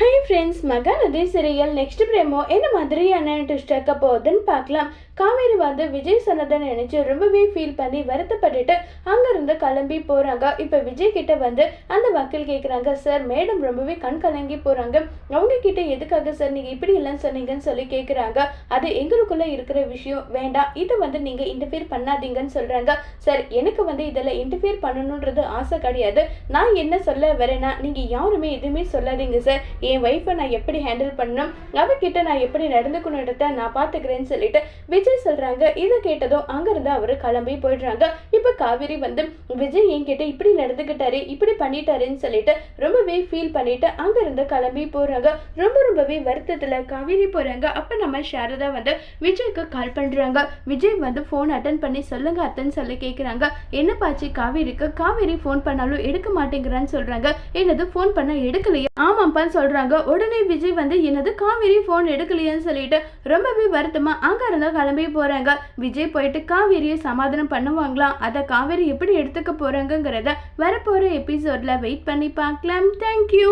Hi friends Mahanadi serial next promo என்ன மாதிரியான twist இருக்க போகுதுன்னு பார்க்கலாம். காவேரி வந்து விஜய் சொன்னதை நினைச்சு ரொம்பவே ஃபீல் பண்ணி வருத்தப்பட்டுட்டு அங்கேருந்து கிளம்பி போறாங்க. இப்போ விஜய் கிட்ட வந்து அந்த வக்கீல் கேட்குறாங்க சார் மேடம் ரொம்பவே கண் கலங்கி போறாங்க. அவங்க கிட்ட எதுக்காக சார் நீங்க இப்படி எல்லாம் சொன்னீங்கன்னு சொல்லி கேட்குறாங்க அது எங்களுக்குள்ளே இருக்கிற விஷயம். வேண்டாம். இதை வந்து நீங்கள் இன்டர்ஃபியர் பண்ணாதீங்கன்னு சொல்றாங்க. சார் எனக்கு வந்து இதில் இன்டர்ஃபியர் பண்ணணுன்றது ஆசை கிடையாது. நான் என்ன சொல்ல வரேன்னா நீங்க யாருமே எதுவுமே சொல்லாதீங்க சார் என் ஒய்ஃபை நான் எப்படி ஹேண்டில் பண்ணணும்? அவகிட்ட நான் எப்படி நடந்துக்கணுன்றத நான் பார்த்துக்கிறேன்னு சொல்லிட்டு விஜய் சொல்றாங்க. இதை கேட்டதும் அங்கிருந்து அவர் கிளம்பி போயிடுறாங்க. இப்போ காவேரி வந்து விஜய் என்கிட்ட இப்படி நடந்துக்கிட்டாரு இப்படி பண்ணிட்டாருன்னு சொல்லிட்டு ரொம்பவே ஃபீல் பண்ணிட்டு அங்கேருந்து கிளம்பி போறாங்க. ரொம்ப ரொம்பவே வருத்தத்துல காவேரி போறாங்க. அப்போ நம்ம சாரதா வந்து விஜய்க்கு கால் பண்றாங்க. விஜய் வந்து ஃபோன் அட்டன் பண்ணி சொல்லுங்க அத்தன் சொல்லி கேட்குறாங்க என்ன பாச்சு காவேரிக்கு? காவேரி ஃபோன் பண்ணாலும் எடுக்க மாட்டேங்கிறான்னு சொல்றாங்க. என்னது ஃபோன் பண்ண எடுக்கலையா? ஆமாப்பான்னு சொல்றாங்க. உடனே விஜய் வந்து என்னது காவேரி ஃபோன் எடுக்கலையேன்னு சொல்லிட்டு ரொம்பவே வருத்தமா அங்க இருந்தா கிளம்பி போறாங்க. விஜய் போயிட்டு காவேரியை சமாதானம் பண்ணுவாங்களாம் அதை காவேரி எப்படி எடுத்துக்க போறாங்கங்கிறத வரப்போற எபிசோட்ல வெயிட் பண்ணி பார்க்கலாம். தேங்க்யூ